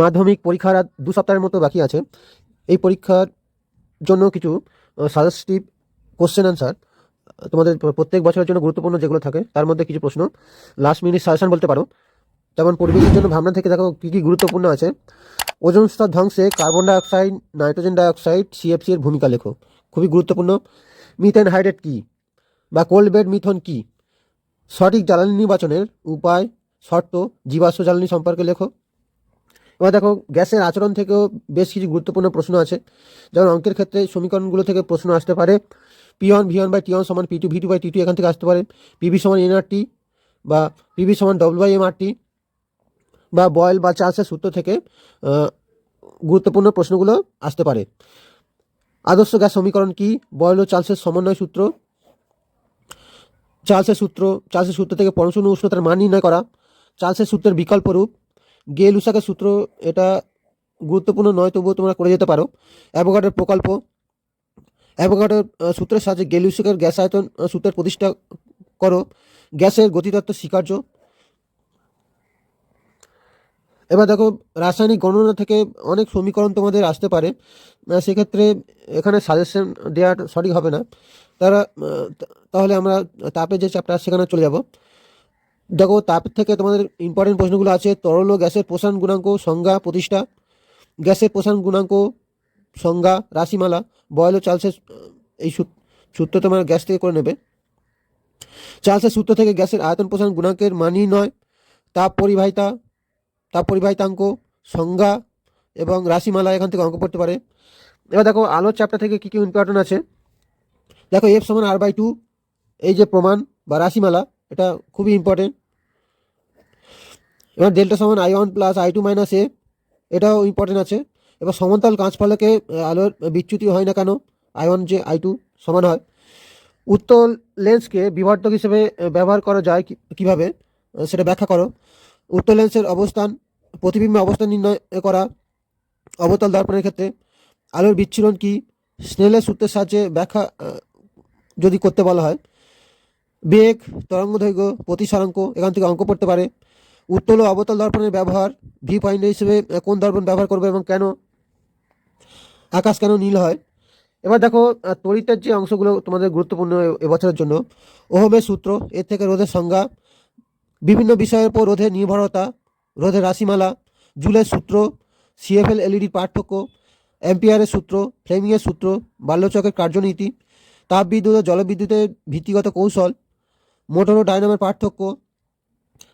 মাধ্যমিক পরীক্ষার আর দু সপ্তাহের মতো বাকি আছে। এই পরীক্ষার জন্য কিছু সাজেস্টিভ কোশ্চেন অ্যান্সার তোমাদের প্রত্যেক বছরের জন্য গুরুত্বপূর্ণ যেগুলো থাকে, তার মধ্যে কিছু প্রশ্ন। লাস্ট মিনিট সাজেশন বলতে পারো। যেমন পরিবেশের জন্য ভাবনা থেকে দেখো কী কী গুরুত্বপূর্ণ আছে। ওজন স্তর ধ্বংসে carbon dioxide nitrogen dioxide CFC এর ভূমিকা লেখো। খুবই গুরুত্বপূর্ণ। মিথেন হাইড্রেট কী? বা কোল্ড বেড মিথন কী? সঠিক জ্বালানি নির্বাচনের উপায়, শর্ত, জীবাশ্ম জ্বালানি সম্পর্কে লেখো। এবার দেখো, গ্যাসের আচরণ থেকেও বেশ কিছু গুরুত্বপূর্ণ প্রশ্ন আছে। যেমন অঙ্কের ক্ষেত্রে সমীকরণগুলো থেকে প্রশ্ন আসতে পারে। P one V one by T one সমান P two V two by T two এখান থেকে আসতে পারে। পিভি সমান এনআরটি বা পিভি সমান ডব্লিউ বাই এমআরটি বা বয়েল বা চার্সের সূত্র থেকে গুরুত্বপূর্ণ প্রশ্নগুলো আসতে পারে। আদর্শ গ্যাস সমীকরণ কি? বয়েল ও চার্লসের সমন্বয় সূত্র। চার্লসের সূত্র চার্লসের সূত্র থেকে পরমাণু উষ্ণতার মান নির্ণয় করা। চার্লসের সূত্রের বিকল্প রূপ গে লুসাকের সূত্র এটা গুরুত্বপূর্ণ নয়, তবুও তোমরা করে যেতে পারো। অ্যাভোগাডের প্রকল্প, অ্যাভোগাডের সূত্রের সাহায্যে গেলুসাকের গ্যাস আয়তন সূত্রের প্রতিষ্ঠা করো। গ্যাসের গতিতত্ত্ব স্বীকার্য। এবার দেখো, রাসায়নিক গণনা থেকে অনেক সমীকরণ তোমাদের আসতে পারে। সেক্ষেত্রে এখানে সাজেশন দেওয়া সঠিক হবে না। তারা তাহলে আমরা তাপের যে চ্যাপ্টার সেখানে চলে যাব। দেখো তাপের থেকে তোমাদের ইম্পর্টেন্ট প্রশ্নগুলো আছে। তরল ও গ্যাসের প্রসারণ গুণাঙ্ক, সংজ্ঞা, প্রতিষ্ঠা। গ্যাসের প্রসারণ গুণাঙ্ক, সংজ্ঞা, রাশিমালা, বয়েল ও চার্লসের, এই সূত- সূত্র তোমার গ্যাস থেকে করে নেবে। চার্লসের সূত্র থেকে গ্যাসের আয়তন প্রসারণ গুণাঙ্কের মানি নয়। তাপ পরিবাহিতা, তাপ পরিবাহিতাঙ্ক, সংজ্ঞা এবং রাশিমালা এখান থেকে অঙ্ক পড়তে পারে। এবার দেখো, আলোর চ্যাপ্টার থেকে কী কী ইম্পর্টেন্ট আছে। দেখো এফ সমান আর বাই টু এই যে প্রমাণ বা রাশিমালা এটা খুবই ইম্পর্টেন্ট এবার ডেল্টা সমান I one plus I two minus A এটাও ইম্পর্টেন্ট আছে। এবার সমান্তরাল কাঁচ ফলকে আলোর বিচ্যুতি হয় না কেন? আই ওয়ান যে আই টু সমান হয়। উত্তল লেন্সকে বিবর্তক হিসেবে ব্যবহার করা যায় কীভাবে? সেটা ব্যাখ্যা করো। উত্তল লেন্সের অবস্থান, প্রতিবিম্বে অবস্থান নির্ণয় করা, অবতল দর্পণের ক্ষেত্রে। আলোর বিচ্ছুরণ কি? স্নেলের সূত্রের সাহায্যে ব্যাখ্যা যদি করতে বলা হয়। বেগ তরঙ্গ দৈর্ঘ্য প্রতিসারাঙ্ক এখান থেকে অঙ্ক পড়তে পারে। উত্তল ও অবতল দর্পণের ব্যবহার ভি পয়েন্ট হিসেবে কোন দর্পণ ব্যবহার করবে এবং কেন? আকাশ কেন নীল হয়? এবার দেখো তড়িতের যে অংশগুলো তোমাদের গুরুত্বপূর্ণ এবছরের জন্য, ওহমের সূত্র, এর থেকে রোধের সংজ্ঞা, বিভিন্ন বিষয়ের উপর রোধের নির্ভরতা, রোধের রাশিমালা, জুলের সূত্র, সিএফএল এলইডির পার্থক্য, অ্যাম্পিয়ারের সূত্র, ফ্লেমিংয়ের সূত্র বাল্যচকের কার্যনীতি, তাপবিদ্যুৎ ও জলবিদ্যুতের ভিত্তিগত কৌশল মোটর ও ডায়নামের পার্থক্য।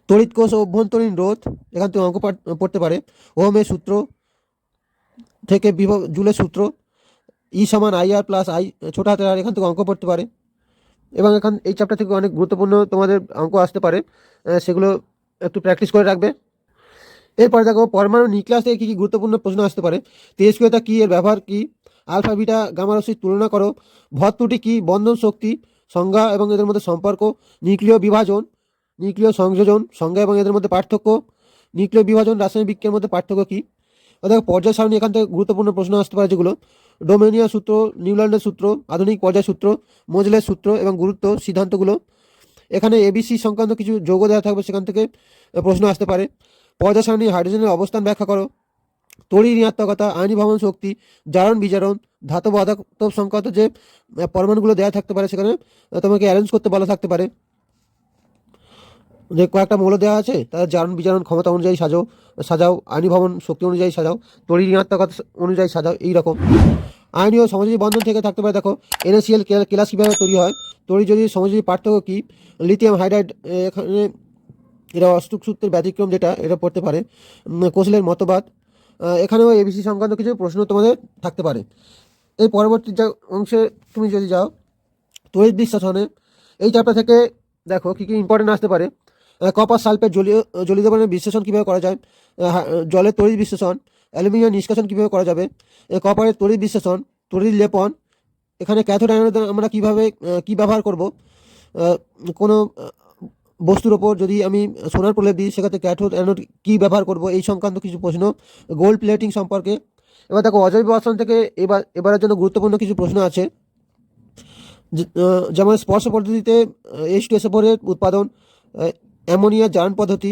তড়িৎ কোষ ও অভ্যন্তরীণ রোধ, এখান থেকে অঙ্ক পড়তে পারে। ওহমের সূত্র থেকে বিভব জুলের সূত্র, ই সমান আই আর প্লাস আই ছোট হাতের আর এখান থেকে অঙ্ক পড়তে পারে। এবং এখান এই চ্যাপ্টার থেকে অনেক গুরুত্বপূর্ণ তোমাদের অঙ্ক আসতে পারে। সেগুলো একটু প্র্যাকটিস করে রাখবে। এরপরে দেখো, পরমাণু নিউক্লিয়াস থেকে কী কী গুরুত্বপূর্ণ প্রশ্ন আসতে পারে? তেজস্ক্রিয়তা কী? এর ব্যবহার কী? আলফা, বিটা, গামা তুলনা করো। ভর ত্রুটি কী? বন্ধন শক্তি সংজ্ঞা এবং এদের মধ্যে সম্পর্ক, নিউক্লিয় বিভাজন, নিউক্লিয় সংযোজন, সংজ্ঞা এবং এদের মধ্যে পার্থক্য, নিউক্লিয় বিভাজন রাসায়নিক বিজ্ঞানের মধ্যে পার্থক্য কী? দেখো, পর্যায় সারণী এখান থেকে গুরুত্বপূর্ণ প্রশ্ন আসতে পারে যেগুলো। ডোমেনিয়া সূত্র, নিউল্যান্ডের সূত্র, আধুনিক পর্যায় সূত্র, মোজলের সূত্র এবং গুরুত্ব সিদ্ধান্তগুলো। এখানে এবিসি সংক্রান্ত কিছু যৌগ দেওয়া থাকবে সেখান থেকে প্রশ্ন আসতে পারে। পর্যায় সারণী হাইড্রোজেনের অবস্থান ব্যাখ্যা করো। তড়ি ঋণাত্মকতা আইনি ভবন শক্তি, জারণ, বিজারণ, ধাতব অধাতব সংক্রান্ত যে পরমাণুগুলো দেওয়া থাকতে পারে সেখানে তোমাকে অ্যারেঞ্জ করতে বলা থাকতে পারে। যে কয়েকটা মৌল দেওয়া আছে, তাদের জারণ, বিজারণ ক্ষমতা অনুযায়ী সাজাও সাজাও, আইনি ভবন শক্তি অনুযায়ী সাজাও তড়ি ঋণাত্মকতা অনুযায়ী সাজাও এইরকম আইনি ও সমাজী বন্ধন থেকে থাকতে পারে, দেখো এনএসিএল ক্লাস কীভাবে তৈরি হয়? তড়ি যদি সমাজী পার্থক্য কী? লিথিয়াম হাইড্রাইড এখানে এটা অষ্টক সূত্রের ব্যতিক্রম যেটা, এটা পড়তে পারে। কোশলের মতবাদ এখানেও এবিসি সংক্রান্ত কিছু প্রশ্ন তোমাদের থাকতে পারে। এই পরবর্তী যা অংশে তুমি যদি যাও তড়িৎ বিশ্লেষণে এই চ্যাপ্টার থেকে দেখো কী কী ইম্পর্টেন্ট আসতে পারে। কপার সালফেট জলীয় জলীয় দ্রবণের বিশ্লেষণ কীভাবে করা যায় জলের তড়িৎ বিশ্লেষণ, অ্যালুমিনিয়াম নিষ্কাশন কীভাবে করা যাবে কপারের তড়িৎ বিশ্লেষণ, তড়িৎ লেপন, এখানে ক্যাথোড আমরা কীভাবে কী ব্যবহার করব কোনো বস্তুর ওপর যদি আমি সোনার প্রলেপ দিই, সেক্ষেত্রে ক্যাথোড অ্যানোড কী ব্যবহার করব এই সংক্রান্ত কিছু প্রশ্ন। গোল্ড প্লেটিং সম্পর্কে। এবার দেখো, অজৈব আচরণ থেকে এবার, এবারের জন্য গুরুত্বপূর্ণ কিছু প্রশ্ন আছে। যেমন স্পর্শ পদ্ধতিতে এইচ টু এসএফোরের উৎপাদন অ্যামোনিয়া জারণ পদ্ধতি,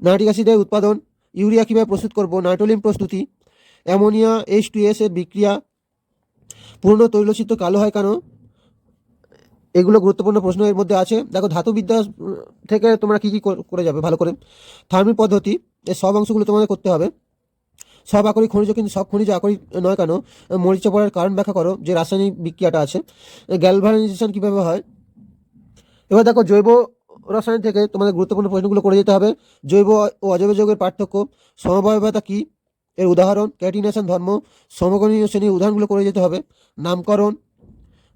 নাইট্রিক অ্যাসিডের উৎপাদন, ইউরিয়া কীভাবে প্রস্তুত করব, নাইট্রোলিন প্রস্তুতি, অ্যামোনিয়া এইচ টু এস এর বিক্রিয়া পুরনো তৈলচিত্র কালো হয় কেন এগুলো গুরুত্বপূর্ণ প্রশ্ন এর মধ্যে আছে। দেখো, ধাতুবিদ্যা থেকে তোমরা কী কী কর- যাবে, ভালো করে। থার্মিক পদ্ধতি, এর সব অংশগুলো তোমাদের করতে হবে। সব আকরিক খনিজ কিন্তু সব খনিজ আকরিক নয় কেন? মরিচা পড়ার কারণ ব্যাখ্যা করো, যে রাসায়নিক বিক্রিয়াটা আছে। গ্যালভানাইজেশন কীভাবে হয়? এবার দেখো, জৈব রসায়ন থেকে তোমাদের গুরুত্বপূর্ণ প্রশ্নগুলো করে যেতে হবে। জৈব ও অজৈব যৌগের পার্থক্য, সমবায়বতা কী? এর উদাহরণ, ক্যাটিনেশন ধর্ম সমগণীয় শ্রেণির উদাহরণগুলো করে যেতে হবে। নামকরণ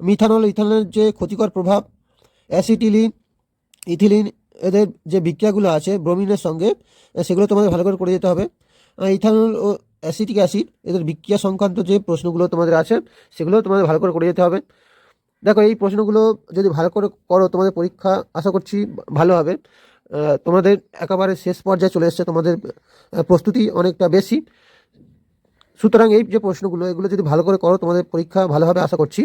মিথানল, ইথানলের যে ক্ষতিকর প্রভাব, অ্যাসিটিলিন, ইথিলিন, এদের যে বিক্রিয়াগুলো আছে ব্রোমিনের সঙ্গে সেগুলো তোমাদের ভালো করে করে যেতে হবে। ইথানল ও অ্যাসিটিক অ্যাসিড, এদের বিক্রিয়া সংক্রান্ত যে প্রশ্নগুলো তোমাদের আছে, সেগুলো তোমাদের ভালো করে করে যেতে হবে। দেখো, এই প্রশ্নগুলো যদি ভালো করে করো, তোমাদের পরীক্ষা আশা করছি ভালো হবে। তোমাদের একেবারে শেষ পর্যায়ে চলে এসছে তোমাদের প্রস্তুতি অনেকটা বেশি। সুতরাং এই যে প্রশ্নগুলো, এগুলো যদি ভালো করে করো, তোমাদের পরীক্ষা ভালো হবে আশা করছি।